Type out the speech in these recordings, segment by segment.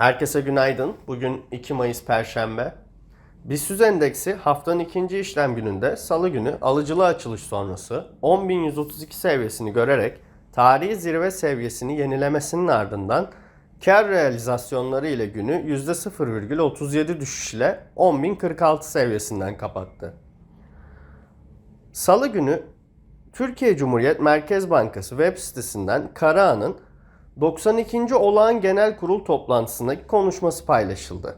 Herkese günaydın. Bugün 2 Mayıs Perşembe. BIST endeksi haftanın ikinci işlem gününde salı günü alıcılı açılış sonrası 10.132 seviyesini görerek tarihi zirve seviyesini yenilemesinin ardından kar realizasyonları ile günü %0,37 düşüş ile 10.046 seviyesinden kapattı. Salı günü Türkiye Cumhuriyet Merkez Bankası web sitesinden Karaağan'ın 92. Olağan Genel Kurul toplantısındaki konuşması paylaşıldı.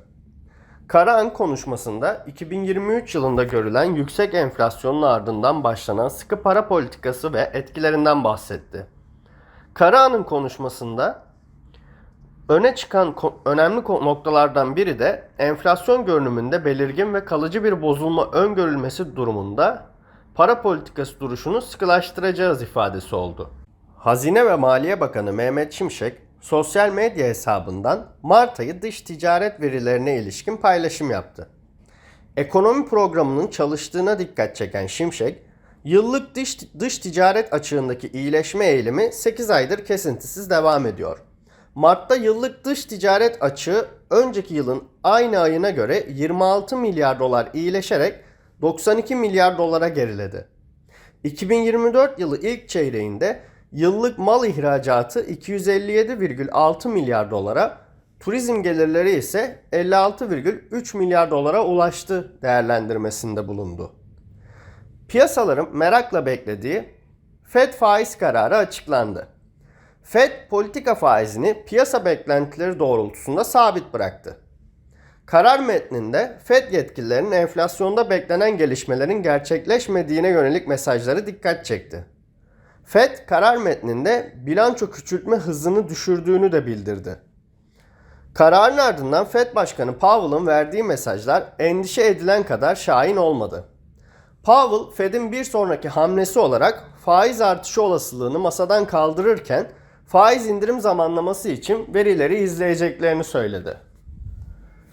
Karaağan konuşmasında 2023 yılında görülen yüksek enflasyonun ardından başlanan sıkı para politikası ve etkilerinden bahsetti. Karaağan'ın konuşmasında öne çıkan önemli noktalardan biri de enflasyon görünümünde belirgin ve kalıcı bir bozulma öngörülmesi durumunda para politikası duruşunu sıkılaştıracağız ifadesi oldu. Hazine ve Maliye Bakanı Mehmet Şimşek sosyal medya hesabından Mart ayı dış ticaret verilerine ilişkin paylaşım yaptı. Ekonomi programının çalıştığına dikkat çeken Şimşek, yıllık dış, dış ticaret açığındaki iyileşme eğilimi 8 aydır kesintisiz devam ediyor. Mart'ta yıllık dış ticaret açığı önceki yılın aynı ayına göre 26 milyar dolar iyileşerek 92 milyar dolara geriledi. 2024 yılı ilk çeyreğinde yıllık mal ihracatı 257,6 milyar dolara, turizm gelirleri ise 56,3 milyar dolara ulaştı değerlendirmesinde bulundu. Piyasaların merakla beklediği Fed faiz kararı açıklandı. Fed politika faizini piyasa beklentileri doğrultusunda sabit bıraktı. Karar metninde Fed yetkililerinin enflasyonda beklenen gelişmelerin gerçekleşmediğine yönelik mesajları dikkat çekti. Fed karar metninde bilanço küçültme hızını düşürdüğünü de bildirdi. Kararın ardından Fed Başkanı Powell'ın verdiği mesajlar endişe edilen kadar şahin olmadı. Powell, Fed'in bir sonraki hamlesi olarak faiz artışı olasılığını masadan kaldırırken faiz indirim zamanlaması için verileri izleyeceklerini söyledi.